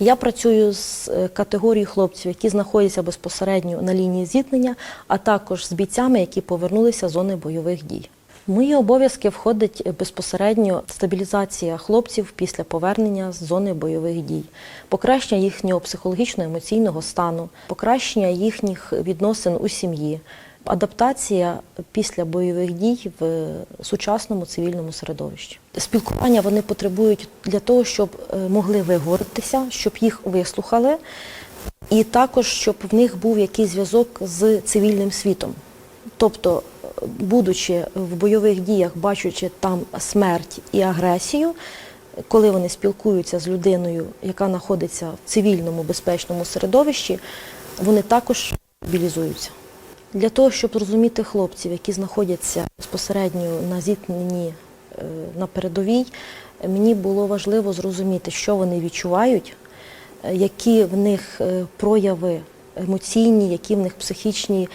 Я працюю з е, категорією хлопців, які знаходяться безпосередньо на лінії зіткнення, а також з бійцями, які повернулися з зони бойових дій. Мої обов'язки входить е, безпосередньо стабілізація хлопців після повернення з зони бойових дій, покращення їхнього психологічно-емоційного стану, покращення їхніх відносин у сім'ї, адаптація після бойових дій в сучасному цивільному середовищі. Спілкування вони потребують для того, щоб е, могли виговоритися, щоб їх вислухали, і також щоб в них був якийсь зв'язок з цивільним світом. Тобто, е, будучи в бойових діях, бачучи там смерть і агресію, коли вони спілкуються з людиною, яка знаходиться в цивільному безпечному середовищі, вони також мобілізуються. Для того, щоб зрозуміти хлопців, які знаходяться безпосередньо на зіткненні е, на передовій, мені було важливо зрозуміти, що вони відчувають, е, які в них е, прояви емоційні, які в них психічні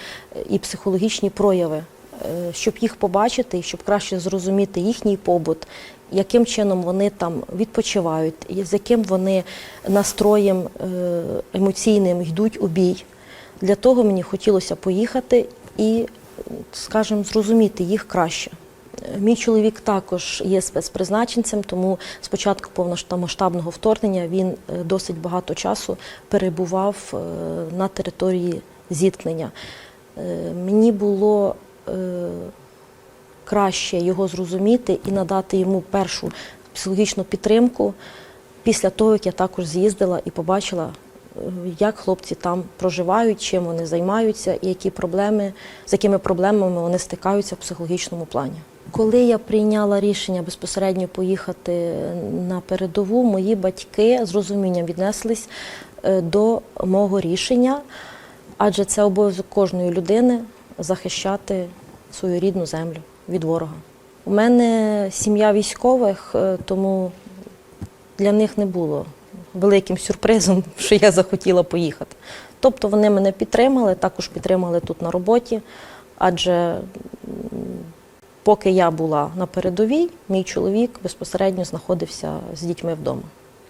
і психологічні прояви, щоб їх побачити і щоб краще зрозуміти їхній побут, яким чином вони там відпочивають, з яким вони настроєм емоційним йдуть у бій. Для того мені хотілося поїхати і, скажімо, зрозуміти їх краще. Мій чоловік також є спецпризначенцем, тому з початку повномасштабного вторгнення він е, досить багато часу перебував е, на території зіткнення. Е, Мені було краще його зрозуміти і надати йому першу психологічну підтримку після того, як я також з'їздила і побачила, як хлопці там проживають, чим вони займаються і які проблеми, з якими проблемами вони стикаються в психологічному плані. Коли я прийняла рішення безпосередньо поїхати на передову, мої батьки з розумінням віднеслись е, до мого рішення, адже це обов'язок кожної людини захищати свою рідну землю від ворога. У мене сім'я військових, е, тому для них не було великим сюрпризом, що я захотіла поїхати. Тобто вони мене підтримали, також підтримали тут на роботі, адже поки я була на передовій, мій чоловік безпосередньо знаходився з дітьми вдома.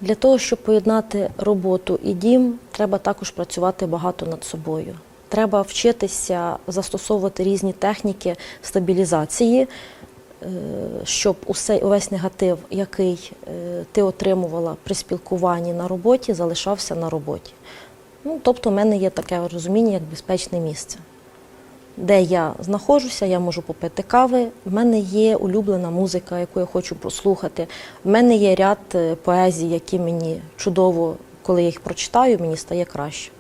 Для того, щоб поєднати роботу і дім, треба також працювати багато над собою. Треба вчитися застосовувати різні техніки стабілізації, щоб усе, увесь негатив, який е, ти отримувала при спілкуванні на роботі, залишався на роботі. Ну, тобто, в мене є таке розуміння, як безпечне місце. Де я знаходжуся, я можу попити кави. В мене є улюблена музика, яку я хочу послухати. В мене є ряд е, поезій, які мені чудово, коли я їх прочитаю, мені стає краще.